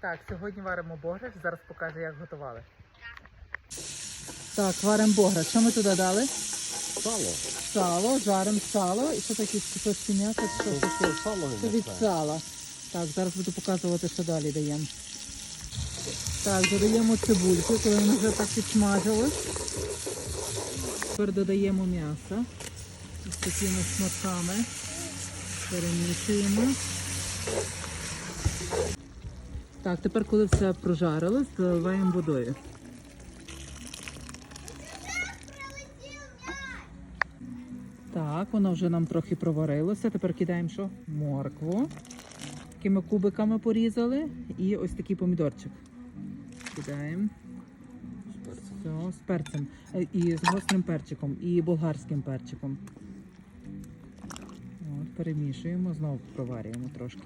Так, сьогодні варимо бограш, зараз покажу, як готували. Так, варимо бограш. Що ми туди дали? Сало. Сало, жаримо сало. І що таке кусочки м'яса? Що Це таке? сало Це від сала. Так, зараз буду показувати, що далі даємо. Так, додаємо цибульку, коли воно вже так підсмажилось. Тепер додаємо м'ясо з такими шматками. Перемішуємо. Так, тепер, коли все прожарилось, заливаємо водою. Так, воно вже нам трохи проварилося. Тепер кидаємо що? Моркву. Такими кубиками порізали. І ось такий помідорчик. Кидаємо. Все, з перцем. Е, І з гострим перчиком, і болгарським перчиком. От, перемішуємо, знову проварюємо трошки.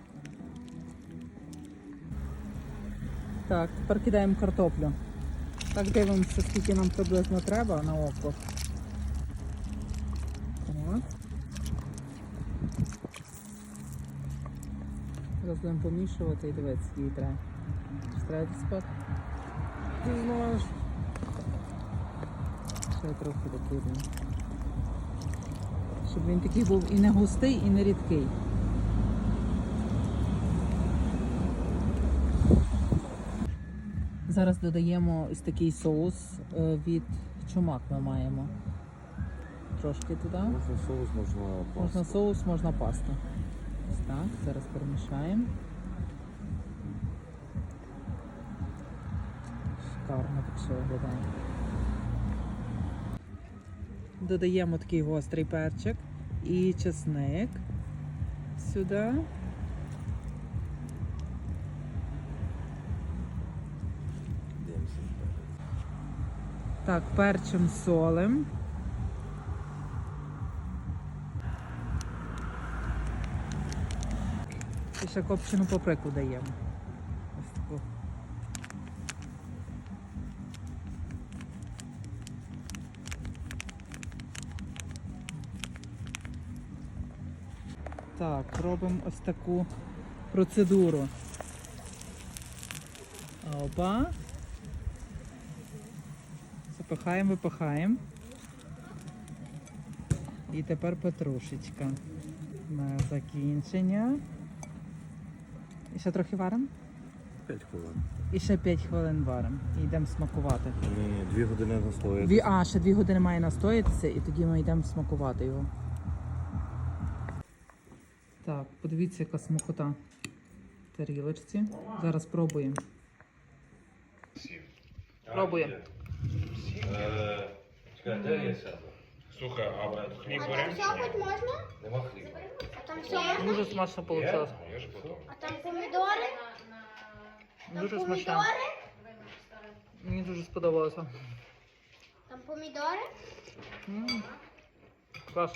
Так, тепер кидаємо картоплю. Так дивимося, скільки нам приблизно треба на око. От. Зараз будемо помішувати і дивитися, скільки треба. Треба спати? Ти знаєш. Ще трохи докидемо. Щоб він такий був і не густий, і не рідкий. Зараз додаємо ось такий соус е, від чумак ми маємо. Трошки туди. Можна соус, можна Можна соус, можна пасту. Ось так, зараз перемішаємо. Шикарно так все виглядає. Додаємо такий гострий перчик і чесник сюди. Так, перчим солим. І ще копчену паприку даємо. Ось таку. Так, робимо ось таку процедуру. Опа. Запихаємо, випихаємо. І тепер петрушечка на закінчення. І ще трохи варимо? 5 хвилин. І ще 5 хвилин варимо. І йдемо смакувати. Ні, 2 години настояти. Дві, а, ще 2 години має настоятися, і тоді ми йдемо смакувати його. Так, подивіться, яка смакота в тарілочці. Зараз пробуємо. Пробуємо. Е, Чекай, де я сяду? Слухай, а хліб А там? Нема хліба. А там сьопать? Дуже смачно вийшло. Я? Я ж готов. А там помідори? Там Дуже смачно. помідори? Мені дуже сподобалося. Там помідори? М, Клас.